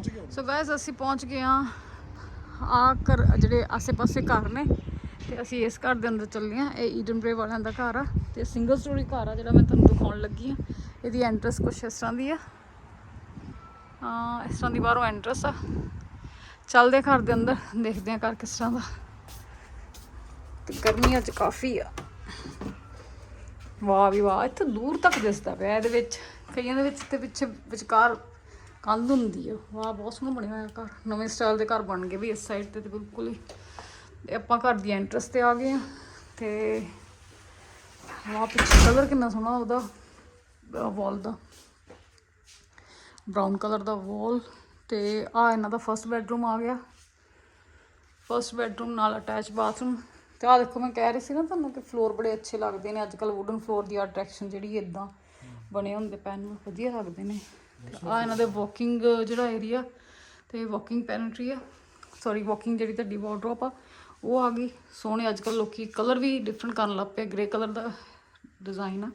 ਪਹੁੰਚ ਗਏ so guys ਅਸੀਂ ਪਹੁੰਚ ਗਏ ਆ ਆ ਘਰ, ਜਿਹੜੇ ਆਸੇ-ਪਾਸੇ ਘਰ ਨੇ, ਤੇ ਅਸੀਂ ਇਸ ਘਰ ਦੇ ਅੰਦਰ ਚੱਲੇ ਆ ਇਹ ਈਡਨ ਬਰੇ ਵਾਲਿਆਂ ਦਾ ਘਰ ਆ, ਤੇ ਸਿੰਗਲ ਸਟੋਰੀ ਘਰ ਆ ਜਿਹੜਾ ਮੈਂ ਤੁਹਾਨੂੰ ਦਿਖਾਉਣ ਲੱਗੀ ਆ ਇਹਦੀ ਐਂਟਰੈਂਸ ਕੁਛ ਇਸ ਤਰ੍ਹਾਂ ਦੀ ਆ। ਆ ਇਸ ਤਰ੍ਹਾਂ ਦੀ ਬਾਹਰੋਂ ਐਂਟਰੈਂਸ ਆ। ਚੱਲਦੇ ਘਰ ਦੇ ਅੰਦਰ, ਦੇਖਦੇ ਆ ਘਰ ਕਿਸ ਤਰ੍ਹਾਂ ਦਾ। ਤੇ ਗਰਮੀ ਅੱਜ ਕਾਫੀ ਆ। ਵਾਹ ਵੀ ਵਾਹ, ਇੱਥੇ ਦੂਰ ਤੱਕ ਦਿਸਦਾ ਪਿਆ ਇਹਦੇ ਵਿੱਚ। ਕਈਆਂ ਦੇ ਵਿੱਚ ਤੇ ਪਿੱਛੇ ਵਿਚਕਾਰ ਕੰਧ ਹੁੰਦੀ ਆ। ਵਾਹ ਬਹੁਤ ਸੋਹਣਾ ਬਣਿਆ ਹੋਇਆ ਘਰ। ਨਵੇਂ ਸਟਾਈਲ ਦੇ ਘਰ ਬਣ ਗਏ ਵੀ ਇਸ ਸਾਈਡ ਤੇ ਤੇ ਬਿਲਕੁਲ ਹੀ। ਤੇ ਆਪਾਂ ਘਰ ਦੀ ਐਂਟਰੈਂਸ ਤੇ ਆ ਗਏ ਆ। ਤੇ ਵਾਹ ਪਿੱਛੇ ਕਲਰ ਕਿੰਨਾ ਸੋਹਣਾ ਉਹਦਾ ਵਾਲ ਦਾ। ਬ੍ਰਾਊਨ ਕਲਰ ਦਾ ਵਾਲ ਤੇ ਆ ਇਹਨਾਂ ਦਾ ਫਰਸਟ ਬੈਡਰੂਮ ਆ ਗਿਆ। ਫਰਸਟ ਬੈਡਰੂਮ ਨਾਲ ਅਟੈਚ ਬਾਥਰੂਮ ਤੇ ਆ ਦੇਖੋ ਮੈਂ ਕਹਿ ਰਹੀ ਸੀ ਨਾ ਤੁਹਾਨੂੰ ਕਿ ਫਲੋਰ ਬੜੇ ਅੱਛੇ ਲੱਗਦੇ ਨੇ। ਅੱਜ ਕੱਲ ਵੁਡਨ ਫਲੋਰ ਦੀ ਅਟਰੈਕਸ਼ਨ ਜਿਹੜੀ ਇਦਾਂ ਬਣੇ ਹੁੰਦੇ ਪੈਨ ਵਧੀਆ ਲੱਗਦੇ ਨੇ। ਤੇ ਆ ਇਹਨਾਂ ਦੇ ਵਾਕਿੰਗ ਜਿਹੜਾ ਏਰੀਆ ਤੇ ਵਾਕਿੰਗ ਪੈਨਟਰੀ ਆ। ਸੌਰੀ ਵਾਕਿੰਗ ਜਿਹੜੀ ਤੁਹਾਡੀ ਵਾਰਡਰੋਪ ਆ, ਉਹ ਆ ਗਈ। ਸੋਹਣੇ ਅੱਜ ਕੱਲ ਲੋਕੀ ਕਲਰ ਵੀ ਡਿਫਰੈਂਟ ਕਰਨ ਲੱਗ ਪਏ ਗ੍ਰੇ ਕਲਰ ਦਾ ਡਿਜ਼ਾਈਨ ਆ।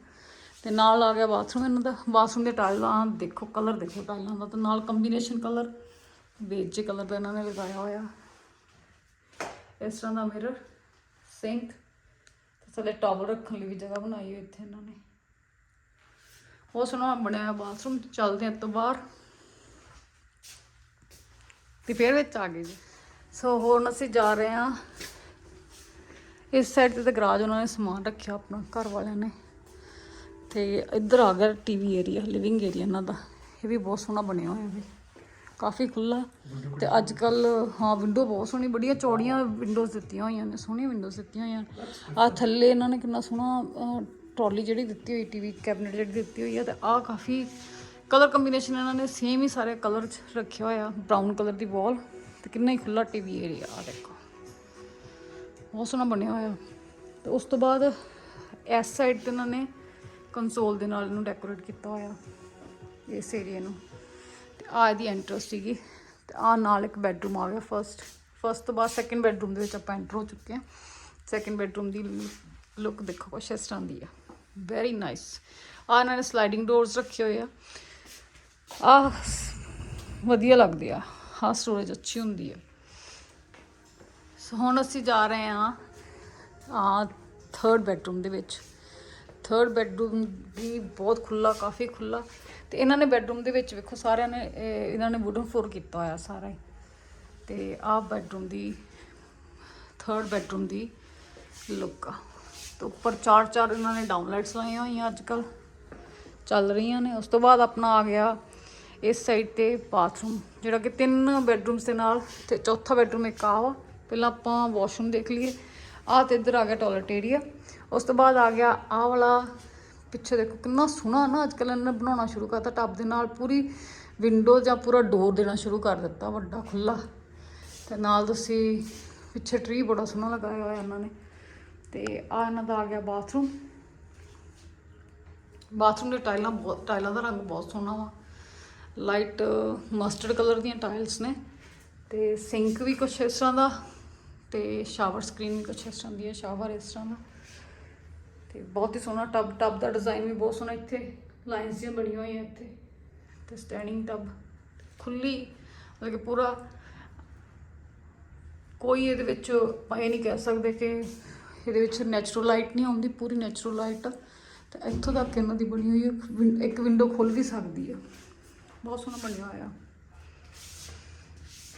ਤੇ ਨਾਲ ਆ ਗਿਆ ਬਾਥਰੂਮ ਇਹਨਾਂ ਦਾ। ਬਾਥਰੂਮ ਦੇ ਟਾਈਲਾਂ ਦੇਖੋ ਕਲਰ ਦੇਖੋ ਟਾਈਲਾਂ ਦਾ। ਤੇ ਨਾਲ ਕੰਬੀਨੇਸ਼ਨ ਕਲਰ ਬੇਜ ਕਲਰ ਦਾ ਇਹਨਾਂ ਨੇ ਲਗਾਇਆ ਹੋਇਆ। ਇਸ ਤਰ੍ਹਾਂ ਦਾ ਮਿਰਰ ਸਿੰਕ ਤੇ ਥੱਲੇ ਟਾਵਲ ਰੱਖਣ ਲਈ ਵੀ ਜਗ੍ਹਾ ਬਣਾਈ ਹੋਈ ਇੱਥੇ ਇਹਨਾਂ ਨੇ। ਬਹੁਤ ਸੋਹਣਾ ਬਣਿਆ ਬਾਥਰੂਮ, ਚੱਲਦੇ ਹਾਂ ਤੋਂ ਬਾਹਰ। ਤੇ ਫੇਰ ਵਿੱਚ ਆ ਗਏ ਜੀ। ਸੋ ਹੁਣ ਅਸੀਂ ਜਾ ਰਹੇ ਹਾਂ। ਇਸ ਸਾਈਡ ਤੇ ਤਾਂ ਗਰਾਜ ਉਹਨਾਂ ਨੇ ਸਮਾਨ ਰੱਖਿਆ ਆਪਣਾ, ਘਰ ਵਾਲਿਆਂ ਨੇ। ਤੇ ਇੱਧਰ ਆ ਗਿਆ ਟੀਵੀ ਏਰੀਆ ਲਿਵਿੰਗ ਏਰੀਆ ਇਹਨਾਂ ਦਾ। ਇਹ ਵੀ ਬਹੁਤ ਸੋਹਣਾ ਬਣਿਆ ਹੋਇਆ ਵੀ। ਕਾਫੀ ਖੁੱਲਾ ਤੇ ਅੱਜ ਕੱਲ ਹਾਂ ਵਿੰਡੋ ਬਹੁਤ ਸੋਹਣੀ, ਬੜੀਆਂ ਚੌੜੀਆਂ ਵਿੰਡੋਜ਼ ਦਿੱਤੀਆਂ ਹੋਈਆਂ ਨੇ, ਸੋਹਣੀਆਂ ਵਿੰਡੋਜ਼ ਦਿੱਤੀਆਂ ਹੋਈਆਂ ਆ ਥੱਲੇ ਇਹਨਾਂ ਨੇ ਕਿੰਨਾ ਸੋਹਣਾ ਟਰਾਲੀ ਜਿਹੜੀ ਦਿੱਤੀ ਹੋਈ, ਟੀਵੀ ਕੈਬਨਿਟ ਜਿਹੜੀ ਦਿੱਤੀ ਹੋਈ ਆ, ਤੇ ਆਹ ਕਾਫੀ ਕਲਰ ਕੰਬੀਨੇਸ਼ਨ ਇਹਨਾਂ ਨੇ ਸੇਮ ਹੀ ਸਾਰੇ ਕਲਰ ਚ ਰੱਖਿਆ ਹੋਇਆ ਬ੍ਰਾਊਨ ਕਲਰ ਦੀ ਵਾਲ ਤੇ ਕਿੰਨਾ ਹੀ ਖੁੱਲਾ ਟੀਵੀ ਏਰੀਆ ਆ, ਦੇਖੋ। ਬਹੁਤ ਸੋਹਣਾ ਬਣਿਆ ਹੋਇਆ। ਤੇ ਉਸ ਤੋਂ ਬਾਅਦ ਇਸ ਸਾਈਡ ਤੇ ਇਹਨਾਂ ਨੇ ਕੰਸੋਲ ਦੇ ਨਾਲ ਇਹਨੂੰ ਡੈਕੋਰੇਟ ਕੀਤਾ ਹੋਇਆ, ਇਸ ਏਰੀਆ ਨੂੰ। ਤੇ ਆ ਇਹਦੀ ਐਂਟਰਸ ਸੀਗੀ। ਤੇ ਆ ਨਾਲ ਇੱਕ ਬੈੱਡਰੂਮ ਆ ਗਿਆ ਫਰਸਟ ਫਰਸਟ ਤੋਂ ਬਾਅਦ ਸੈਕੰਡ ਬੈੱਡਰੂਮ ਦੇ ਵਿੱਚ ਆਪਾਂ ਐਂਟਰ ਹੋ ਚੁੱਕੇ ਹਾਂ। ਸੈਕੰਡ ਬੈੱਡਰੂਮ ਦੀ ਲੁੱਕ ਦੇਖੋ ਕੁਛ ਇਸ ਤਰ੍ਹਾਂ ਦੀ ਆ। ਵੈਰੀ ਨਾਈਸ ਆ ਇਹਨਾਂ ਨੇ ਸਲਾਈਡਿੰਗ ਡੋਰਸ ਰੱਖੇ ਹੋਏ ਆ। ਆ ਵਧੀਆ ਲੱਗਦੇ ਆ। ਹਾਂ ਸਟੋਰੇਜ ਅੱਛੀ ਹੁੰਦੀ ਆ। ਸੋ ਹੁਣ ਅਸੀਂ ਜਾ ਰਹੇ ਹਾਂ ਆ ਥਰਡ ਬੈਡਰੂਮ ਦੇ ਵਿੱਚ। ਥਰਡ ਬੈਡਰੂਮ ਵੀ ਬਹੁਤ ਖੁੱਲਾ ਕਾਫੀ ਖੁੱਲਾ ਤੇ ਇਹਨਾਂ ਨੇ ਬੈੱਡਰੂਮ ਦੇ ਵਿੱਚ ਵੇਖੋ ਸਾਰਿਆਂ ਨੇ ਇਹਨਾਂ ਨੇ ਵੁਡਨ ਫਲੋਰ ਕੀਤਾ ਹੋਇਆ ਸਾਰਾ ਹੀ। ਤੇ ਆਹ ਬੈਡਰੂਮ ਦੀ ਥਰਡ ਬੈਡਰੂਮ ਦੀ ਲੁੱਕ ਆ। ਤੇ ਉੱਪਰ ਚਾਰ ਚਾਰ ਇਹਨਾਂ ਨੇ ਡਾਊਨਲਾਈਟਸ ਲਾਈਆਂ ਹੋਈਆਂ ਅੱਜ ਕੱਲ ਚੱਲ ਰਹੀਆਂ ਨੇ। ਉਸ ਤੋਂ ਬਾਅਦ ਆਪਣਾ ਆ ਗਿਆ ਇਸ ਸਾਈਡ ਤੇ ਬਾਥਰੂਮ ਜਿਹੜਾ ਕਿ ਤਿੰਨ ਬੈਡਰੂਮਸ ਦੇ ਨਾਲ ਤੇ ਚੌਥਾ ਬੈਡਰੂਮ ਇੱਕ ਆ ਵਾ। ਪਹਿਲਾਂ ਆਪਾਂ ਵਾਸ਼ਰੂਮ ਦੇਖ ਲਈਏ। ਆ ਤੇ ਇੱਧਰ ਆ ਗਿਆ ਟਾਇਲਟ ਏਰੀਆ ਉਸ ਤੋਂ ਬਾਅਦ ਆ ਗਿਆ ਆਹ ਵਾਲਾ। ਪਿੱਛੇ ਦੇਖੋ ਕਿੰਨਾ ਸੋਹਣਾ ਨਾ ਅੱਜ ਕੱਲ ਇਹਨਾਂ ਨੇ ਬਣਾਉਣਾ ਸ਼ੁਰੂ ਕਰਤਾ। ਟੱਬ ਦੇ ਨਾਲ ਪੂਰੀ ਵਿੰਡੋ ਜਾਂ ਪੂਰਾ ਡੋਰ ਦੇਣਾ ਸ਼ੁਰੂ ਕਰ ਦਿੱਤਾ ਵੱਡਾ ਖੁੱਲਾ ਤੇ ਨਾਲ ਤੁਸੀਂ ਪਿੱਛੇ ਟਰੀ ਬੜਾ ਸੋਹਣਾ ਲਗਾਇਆ ਹੋਇਆ ਇਹਨਾਂ ਨੇ। ਤੇ ਆ ਇਹਨਾਂ ਦਾ ਆ ਗਿਆ ਬਾਥਰੂਮ। ਬਾਥਰੂਮ ਦੇ ਟਾਈਲਾਂ ਬਹੁਤ ਟਾਈਲਾਂ ਦਾ ਰੰਗ ਬਹੁਤ ਸੋਹਣਾ ਵਾ। ਲਾਈਟ ਮਸਟਰਡ ਕਲਰ ਦੀਆਂ ਟਾਈਲਸ ਨੇ। ਤੇ ਸਿੰਕ ਵੀ ਕੁਛ ਇਸ ਤਰ੍ਹਾਂ ਦਾ ਤੇ ਸ਼ਾਵਰ ਸਕਰੀਨ ਵੀ ਕੁਛ ਇਸ ਤਰ੍ਹਾਂ ਦੀ ਹੈ ਸ਼ਾਵਰ ਇਸ ਤਰ੍ਹਾਂ ਦਾ। ਤੇ ਬਹੁਤ ਹੀ ਸੋਹਣਾ ਟਬ ਟਬ ਦਾ ਡਿਜ਼ਾਈਨ ਵੀ ਬਹੁਤ ਸੋਹਣਾ ਇੱਥੇ। ਲਾਈਨਸ ਜਿਹੀਆਂ ਬਣੀਆਂ ਹੋਈਆਂ ਇੱਥੇ। ਤੇ ਸਟੈਂਡਿੰਗ ਟਬ। ਖੁੱਲੀ ਮਤਲਬ ਕਿ ਪੂਰਾ ਕੋਈ ਇਹਦੇ ਵਿੱਚ ਆਪਾਂ ਇਹ ਨਹੀਂ ਕਹਿ ਸਕਦੇ ਕਿ ਇਹਦੇ ਵਿੱਚ ਨੈਚੁਰਲ ਲਾਈਟ ਨਹੀਂ ਆਉਂਦੀ, ਪੂਰੀ ਨੈਚੁਰਲ ਲਾਈਟ ਤੇ ਇੱਥੋਂ ਤੱਕ ਇਹਨਾਂ ਦੀ ਬਣੀ ਹੋਈ ਹੈ ਵਿੰ- ਇੱਕ ਵਿੰਡੋ ਖੁੱਲ ਵੀ ਸਕਦੀ ਆ। ਬਹੁਤ ਸੋਹਣਾ ਬਣਿਆ ਹੋਇਆ।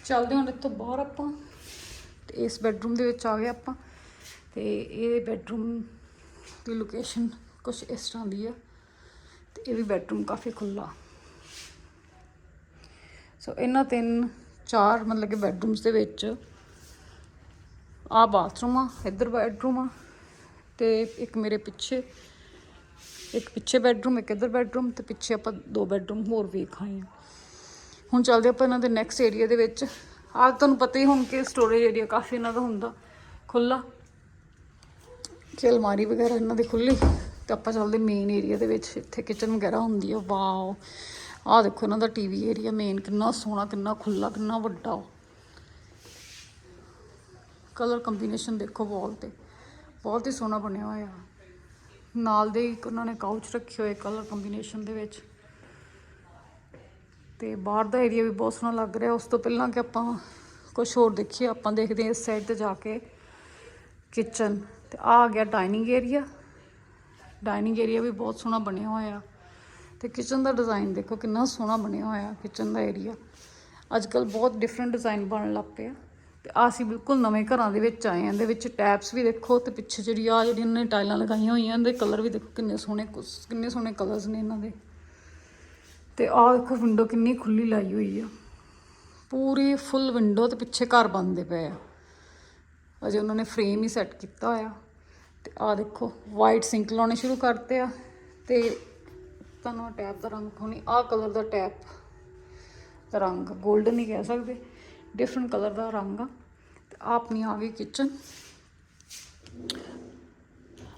ਚੱਲਦੇ ਹਾਂ ਹੁਣ ਇੱਥੋਂ ਬਾਹਰ ਆਪਾਂ। ਤੇ ਇਸ ਬੈੱਡਰੂਮ ਦੇ ਵਿੱਚ ਆ ਗਏ ਆਪਾਂ। ਤੇ ਇਹ ਬੈੱਡਰੂਮ ਦੀ ਲੋਕੇਸ਼ਨ ਕੁਝ ਇਸ ਤਰ੍ਹਾਂ ਦੀ ਆ। ਤੇ ਇਹ ਵੀ ਬੈੱਡਰੂਮ ਕਾਫੀ ਖੁੱਲਾ ਸੋ ਇਹਨਾਂ ਤਿੰਨ ਚਾਰ ਮਤਲਬ ਕਿ ਬੈੱਡਰੂਮਸ ਦੇ ਵਿੱਚ ਆ ਬਾਥਰੂਮ ਆ, ਇੱਧਰ ਬੈਡਰੂਮ ਆ ਤੇ ਇੱਕ ਮੇਰੇ ਪਿੱਛੇ, ਇੱਕ ਪਿੱਛੇ ਬੈਡਰੂਮ ਇੱਕ ਇੱਧਰ ਬੈਡਰੂਮ ਤੇ ਪਿੱਛੇ ਆਪਾਂ ਦੋ ਬੈਡਰੂਮ ਹੋਰ ਵੇਖ ਆਏ ਆ ਹੁਣ ਚੱਲਦੇ ਆਪਾਂ ਇਹਨਾਂ ਦੇ ਨੈਕਸਟ ਏਰੀਆ ਦੇ ਵਿੱਚ। ਆ ਤੁਹਾਨੂੰ ਪਤਾ ਹੀ ਹੁਣ ਕਿ ਸਟੋਰੇਜ ਏਰੀਆ ਕਾਫੀ ਇਹਨਾਂ ਦਾ ਹੁੰਦਾ ਖੁੱਲਾ ਕਿ ਅਲਮਾਰੀ ਵਗੈਰਾ ਇਹਨਾਂ ਦੀ ਖੁੱਲੀ ਤੇ ਆਪਾਂ ਚੱਲਦੇ ਮੇਨ ਏਰੀਆ ਦੇ ਵਿੱਚ, ਇੱਥੇ ਕਿਚਨ ਵਗੈਰਾ ਹੁੰਦੀ ਆ, ਵਾਓ। ਆਹ ਦੇਖੋ ਇਹਨਾਂ ਦਾ ਟੀਵੀ ਏਰੀਆ ਮੇਨ ਕਿੰਨਾ ਸੋਹਣਾ, ਕਿੰਨਾ ਖੁੱਲਾ ਕਿੰਨਾ ਵੱਡਾ। ਕਲਰ ਕੰਬੀਨੇਸ਼ਨ ਦੇਖੋ ਵਾਲ ਤੇ। ਬਹੁਤ ਹੀ ਸੋਹਣਾ ਬਣਿਆ ਹੋਇਆ। ਨਾਲ ਦੇ ਇੱਕ ਉਹਨਾਂ ਨੇ ਕਾਊਚ ਰੱਖੇ ਹੋਏ ਕਲਰ ਕੰਬੀਨੇਸ਼ਨ ਦੇ ਵਿੱਚ। ਤੇ ਬਾਹਰ ਦਾ ਏਰੀਆ ਵੀ ਬਹੁਤ ਸੋਹਣਾ ਲੱਗ ਰਿਹਾ। ਉਸ ਤੋਂ ਪਹਿਲਾਂ ਕਿ ਆਪਾਂ ਕੁਝ ਹੋਰ ਦੇਖੀਏ। ਆਪਾਂ ਦੇਖਦੇ ਹਾਂ ਇਸ ਸਾਈਡ ਤੇ ਜਾ ਕੇ ਕਿਚਨ ਤੇ ਆ ਗਿਆ ਡਾਈਨਿੰਗ ਏਰੀਆ ਡਾਈਨਿੰਗ ਏਰੀਆ ਵੀ ਬਹੁਤ ਸੋਹਣਾ ਬਣਿਆ ਹੋਇਆ। ਤੇ ਕਿਚਨ ਦਾ ਡਿਜ਼ਾਈਨ ਦੇਖੋ ਕਿੰਨਾ ਸੋਹਣਾ ਬਣਿਆ ਹੋਇਆ। ਕਿਚਨ ਦਾ ਏਰੀਆ ਅੱਜ ਕੱਲ ਬਹੁਤ ਡਿਫਰੈਂਟ ਡਿਜ਼ਾਈਨ ਬਣਨ ਲੱਗ ਪਏ ਆ ਤੇ ਅਸੀਂ ਬਿਲਕੁਲ ਨਵੇਂ ਘਰਾਂ ਦੇ ਵਿੱਚ ਆਏ ਆਂ ਇਹਦੇ ਵਿੱਚ ਟੈਪਸ ਵੀ ਦੇਖੋ ਤੇ ਪਿੱਛੇ ਜਿਹੜੀ ਆ ਜਿਹੜੀਆਂ ਇਹਨਾਂ ਨੇ ਟਾਈਲਾਂ ਲਗਾਈਆਂ ਹੋਈਆਂ, ਇਹਦੇ ਕਲਰ ਵੀ ਦੇਖੋ ਕਿੰਨੇ ਸੋਹਣੇ ਕੁਸ- ਕਿੰਨੇ ਸੋਹਣੇ ਕਲਰਸ ਨੇ ਇਹਨਾਂ ਦੇ। ਤੇ ਆਹ ਦੇਖੋ ਵਿੰਡੋ ਕਿੰਨੀ ਖੁੱਲੀ ਲਾਈ ਹੋਈ ਆ। ਪੂਰੀ ਫੁੱਲ ਵਿੰਡੋ ਤੇ ਪਿੱਛੇ ਘਰ ਬਣਦੇ ਪਏ ਆ। ਅਜੇ ਉਹਨਾਂ ਨੇ ਫਰੇਮ ਹੀ ਸੈੱਟ ਕੀਤਾ ਹੋਇਆ। ਤੇ ਆਹ ਦੇਖੋ ਵਾਈਟ ਸਿੰਕ ਲਾਉਣੇ ਸ਼ੁਰੂ ਕਰਤੇ ਆ। ਤੇ ਤੁਹਾਨੂੰ ਟੈਪ ਦਾ ਰੰਗ ਹੋਣੀ ਆਹ ਕਲਰ ਦਾ ਟੈਪ ਦਾ ਰੰਗ 골ਡਨ ਨਹੀਂ ਕਹਿ ਸਕਦੇ। ਡਿਫਰੈਂਟ ਕਲਰ ਦਾ ਰੰਗ ਆ। ਤੇ ਆਹ ਆਪਣੀ ਆ ਗਈ ਕਿਚਨ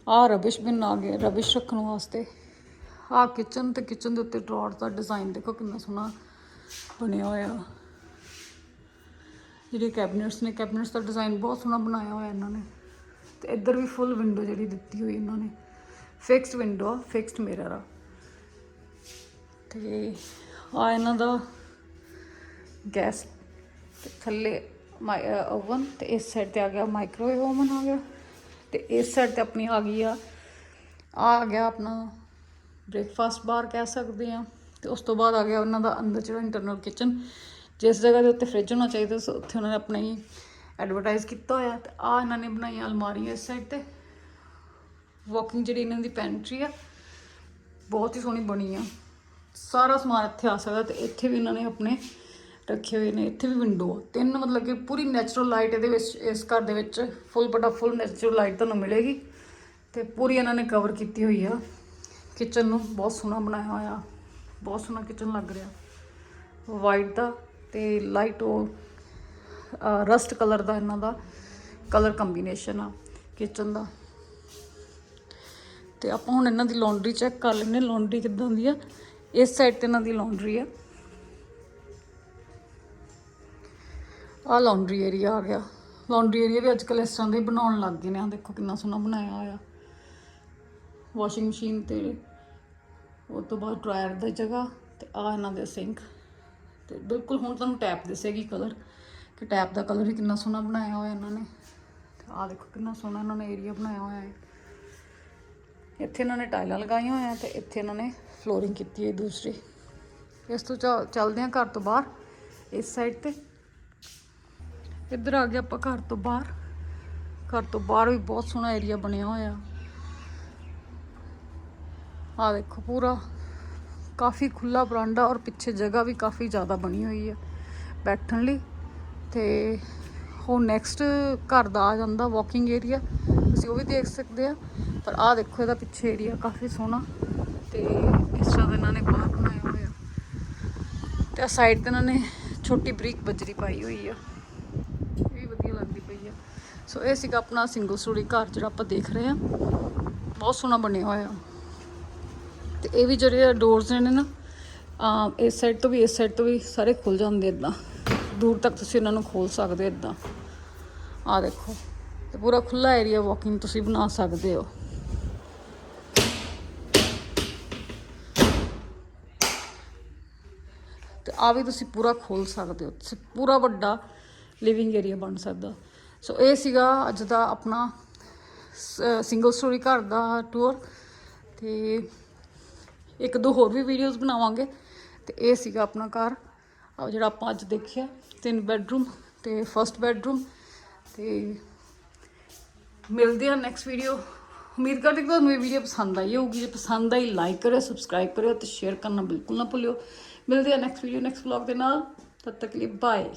ਆਹ ਰਬਿਸ਼ ਬਿਨ ਆ ਗਿਆ ਰਬਿਸ਼ ਰੱਖਣ ਵਾਸਤੇ। ਆਹ ਕਿਚਨ ਤੇ ਕਿਚਨ ਦੇ ਉੱਤੇ ਡਰਾਅਰ ਦਾ ਡਿਜ਼ਾਈਨ ਦੇਖੋ ਕਿੰਨਾ ਸੋਹਣਾ ਬਣਿਆ ਹੋਇਆ। ਜਿਹੜੇ ਕੈਬਨਿਟਸ ਨੇ ਕੈਬਨਿਟਸ ਦਾ ਡਿਜ਼ਾਈਨ ਬਹੁਤ ਸੋਹਣਾ ਬਣਾਇਆ ਹੋਇਆ ਇਹਨਾਂ ਨੇ। ਤੇ ਇੱਧਰ ਵੀ ਫੁੱਲ ਵਿੰਡੋ ਜਿਹੜੀ ਦਿੱਤੀ ਹੋਈ ਇਹਨਾਂ ਨੇ। ਫਿਕਸਡ ਵਿੰਡੋ ਆ ਫਿਕਸਡ ਮਿਰਰ ਆ। ਤੇ ਆ ਇਹਨਾਂ ਦਾ ਗੈਸ ਤੇ ਥੱਲੇ ਓਵਨ ਤੇ ਇਸ ਸਾਈਡ ਤੇ ਆ ਗਿਆ ਮਾਈਕ੍ਰੋਵੇਵ ਓਵਨ ਆ ਗਿਆ। ਤੇ ਇਸ ਸਾਈਡ ਤੇ ਆਪਣੀ ਆ ਗਈ ਆ ਆ ਗਿਆ ਆਪਣਾ ਬ੍ਰੇਕਫਾਸਟ ਬਾਰ ਕਹਿ ਸਕਦੇ ਆ। ਤੇ ਉਸ ਤੋਂ ਬਾਅਦ ਆ ਗਿਆ ਉਹਨਾਂ ਦਾ ਅੰਦਰ ਜਿਹੜਾ ਇੰਟਰਨਲ ਕਿਚਨ ਜਿਸ ਜਗ੍ਹਾ ਦੇ ਉੱਤੇ ਫ੍ਰਿਜ ਹੋਣਾ ਚਾਹੀਦਾ ਸੀ, ਉੱਥੇ ਉਹਨਾਂ ਨੇ ਆਪਣਾ ਹੀ ਐਡਵਰਟਾਈਜ਼ ਕੀਤਾ ਹੋਇਆ। ਤੇ ਆ ਇਹਨਾਂ ਨੇ ਬਣਾਈਆਂ ਅਲਮਾਰੀਆਂ ਇਸ ਸਾਈਡ ਤੇ। ਵਾਕਿੰਗ ਜਿਹੜੀ ਇਹਨਾਂ ਦੀ ਪੈਂਟਰੀ ਆ, ਬਹੁਤ ਹੀ ਸੋਹਣੀ ਬਣੀ ਆ। ਸਾਰਾ ਸਮਾਨ ਇੱਥੇ ਆ ਸਕਦਾ ਤੇ ਇੱਥੇ ਵੀ ਇਹਨਾਂ ਨੇ ਆਪਣੇ ਰੱਖੇ ਹੋਏ ਨੇ, ਇੱਥੇ ਵੀ ਵਿੰਡੋ ਆ। ਤਿੰਨ ਮਤਲਬ ਕਿ ਪੂਰੀ ਨੈਚੁਰਲ ਲਾਈਟ ਇਹਦੇ ਵਿੱਚ, ਇਸ ਘਰ ਦੇ ਵਿੱਚ ਫੁੱਲ ਬਟਾ ਫੁੱਲ ਨੈਚੁਰਲ ਲਾਈਟ ਤੁਹਾਨੂੰ ਮਿਲੇਗੀ। ਤੇ ਪੂਰੀ ਇਹਨਾਂ ਨੇ ਕਵਰ ਕੀਤੀ ਹੋਈ ਆ। ਕਿਚਨ ਨੂੰ ਬਹੁਤ ਸੋਹਣਾ ਬਣਾਇਆ ਹੋਇਆ। ਬਹੁਤ ਸੋਹਣਾ ਕਿਚਨ ਲੱਗ ਰਿਹਾ। ਵਾਈਟ ਦਾ ਤੇ ਲਾਈਟ ਉਹ ਰਸਟ ਕਲਰ ਦਾ ਇਹਨਾਂ ਦਾ ਕਲਰ ਕੰਬੀਨੇਸ਼ਨ ਆ ਕਿਚਨ ਦਾ। ਤੇ ਆਪਾਂ ਹੁਣ ਇਹਨਾਂ ਦੀ ਲਾਂਡਰੀ ਚੈੱਕ ਕਰ ਲੈਂਦੇ ਲਾਂਡਰੀ ਕਿੱਦਾਂ ਦੀ ਆ? ਇਸ ਸਾਈਡ ਤੇ ਇਹਨਾਂ ਦੀ ਲਾਂਡਰੀ ਆ। ਆ ਲਾਂਡਰੀ ਏਰੀਆ ਆ ਗਿਆ। ਲਾਂਡਰੀ ਏਰੀਆ ਵੀ ਅੱਜ ਕੱਲ੍ਹ ਇਸ ਤਰ੍ਹਾਂ ਦੇ ਬਣਾਉਣ ਲੱਗ ਗਏ ਨੇ। ਆ ਦੇਖੋ ਕਿੰਨਾ ਸੋਹਣਾ ਬਣਾਇਆ ਹੋਇਆ। ਵਾਸ਼ਿੰਗ ਮਸ਼ੀਨ ਤੇ ਉਹ ਤੋਂ ਬਾਅਦ ਡਰਾਇਰ ਦੀ ਜਗ੍ਹਾ ਤੇ ਆ ਇਹਨਾਂ ਦੇ ਸਿੰਕ ਤੇ ਬਿਲਕੁਲ ਹੁਣ ਤੁਹਾਨੂੰ ਟੈਪ ਦਿਸੇਗੀ ਕਲਰ ਕਿ ਟੈਪ ਦਾ ਕਲਰ ਵੀ ਕਿੰਨਾ ਸੋਹਣਾ ਬਣਾਇਆ ਹੋਇਆ ਇਹਨਾਂ ਨੇ। ਤੇ ਆ ਦੇਖੋ ਕਿੰਨਾ ਸੋਹਣਾ ਇਹਨਾਂ ਨੇ ਏਰੀਆ ਬਣਾਇਆ ਹੋਇਆ ਹੈ। ਇੱਥੇ ਇਹਨਾਂ ਨੇ ਟਾਈਲਾਂ ਲਗਾਈਆਂ ਹੋਈਆਂ ਤੇ ਇੱਥੇ ਇਹਨਾਂ ਨੇ ਫਲੋਰਿੰਗ ਕੀਤੀ ਹੈ ਦੂਸਰੀ। ਇਸ ਤੋਂ ਚੱਲ- ਚੱਲਦੇ ਹਾਂ ਘਰ ਤੋਂ ਬਾਹਰ। ਇਸ ਸਾਈਡ ਤੇ। ਇੱਧਰ ਆ ਗਏ ਆਪਾਂ ਘਰ ਤੋਂ ਬਾਹਰ। ਘਰ ਤੋਂ ਬਾਹਰ ਵੀ ਬਹੁਤ ਸੋਹਣਾ ਏਰੀਆ ਬਣਿਆ ਹੋਇਆ। ਆ ਦੇਖੋ ਪੂਰਾ। ਕਾਫੀ ਖੁੱਲਾ ਬਰਾਂਡਾ ਔਰ ਪਿੱਛੇ ਜਗ੍ਹਾ ਵੀ ਕਾਫੀ ਜ਼ਿਆਦਾ ਬਣੀ ਹੋਈ ਹੈ ਬੈਠਣ ਲਈ। ਤੇ ਹੁਣ ਨੈਕਸਟ ਘਰ ਦਾ ਆ ਜਾਂਦਾ ਵਾਕਿੰਗ ਏਰੀਆ ਤੁਸੀਂ ਉਹ ਵੀ ਦੇਖ ਸਕਦੇ ਆ। ਪਰ ਆਹ ਦੇਖੋ ਇਹਦਾ ਪਿੱਛੇ ਏਰੀਆ ਕਾਫੀ ਸੋਹਣਾ। ਤੇ ਇਸ ਤਰ੍ਹਾਂ ਇਹਨਾਂ ਨੇ ਬਾਹਰ ਬਣਾਇਆ ਹੋਇਆ। ਤੇ ਆ ਸਾਈਡ ਤੇ ਇਹਨਾਂ ਨੇ ਛੋਟੀ ਬਰੀਕ ਬਜਰੀ ਪਾਈ ਹੋਈ ਆ ਇਹ ਵੀ ਵਧੀਆ ਲੱਗਦੀ ਪਈ ਆ ਸੋ ਇਹ ਸੀਗਾ ਆਪਣਾ ਸਿੰਗਲ ਸਟੋਰੀ ਘਰ ਜਿਹੜਾ ਆਪਾਂ ਦੇਖ ਰਹੇ ਆ ਬਹੁਤ ਸੋਹਣਾ ਬਣਿਆ ਹੋਇਆ। ਤੇ ਇਹ ਵੀ ਜਿਹੜੇ ਡੋਰਸ ਨੇ ਨਾ ਆ ਇਸ ਸਾਈਡ ਤੋਂ ਵੀ, ਇਸ ਸਾਈਡ ਤੋਂ ਵੀ ਸਾਰੇ ਖੁੱਲ ਜਾਂਦੇ ਇਦਾਂ ਦੂਰ ਤੱਕ ਤੁਸੀਂ ਇਹਨਾਂ ਨੂੰ ਖੋਲ ਸਕਦੇ ਇਦਾਂ ਆ ਦੇਖੋ ਤੇ ਪੂਰਾ ਖੁੱਲਾ ਏਰੀਆ ਵਾਕਿੰਗ ਤੁਸੀਂ ਬਣਾ ਸਕਦੇ ਹੋ। ਤੇ ਆ ਵੀ ਤੁਸੀਂ ਪੂਰਾ ਖੋਲ ਸਕਦੇ ਹੋ। ਪੂਰਾ ਵੱਡਾ ਲਿਵਿੰਗ ਏਰੀਆ ਬਣ ਸਕਦਾ। ਸੋ ਇਹ ਸੀਗਾ ਅੱਜ ਦਾ ਆਪਣਾ ਸਿੰਗਲ ਸਟੋਰੀ ਘਰ ਦਾ ਟੂਰ ਤੇ ਇੱਕ ਦੋ ਹੋਰ ਵੀ ਵੀਡੀਓਜ਼ ਬਣਾਵਾਂਗੇ। ਤੇ ਇਹ ਸੀਗਾ ਆਪਣਾ ਘਰ। ਆ ਜਿਹੜਾ ਆਪਾਂ ਅੱਜ ਦੇਖਿਆ, ਤਿੰਨ ਬੈੱਡਰੂਮ ਤੇ ਫਰਸਟ ਬੈੱਡਰੂਮ ਤੇ ਮਿਲਦੇ ਆ ਨੈਕਸਟ ਵੀਡੀਓ ਉਮੀਦ ਕਰਦੇ ਕਿ ਤੁਹਾਨੂੰ ਇਹ ਵੀਡੀਓ ਪਸੰਦ ਆਈ ਹੋਊਗੀ। ਜੇ ਪਸੰਦ ਆਈ ਲਾਈਕ ਕਰਿਓ ਸਬਸਕ੍ਰਾਈਬ ਕਰਿਓ ਤੇ ਸ਼ੇਅਰ ਕਰਨਾ ਬਿਲਕੁਲ ਨਾ ਭੁੱਲਿਓ। ਮਿਲਦੇ ਆ ਨੈਕਸਟ ਵੀਡੀਓ ਨੈਕਸਟ ਵਲੌਗ ਦੇ ਨਾਲ। ਤਦ ਤੱਕ ਲਈ ਬਾਏ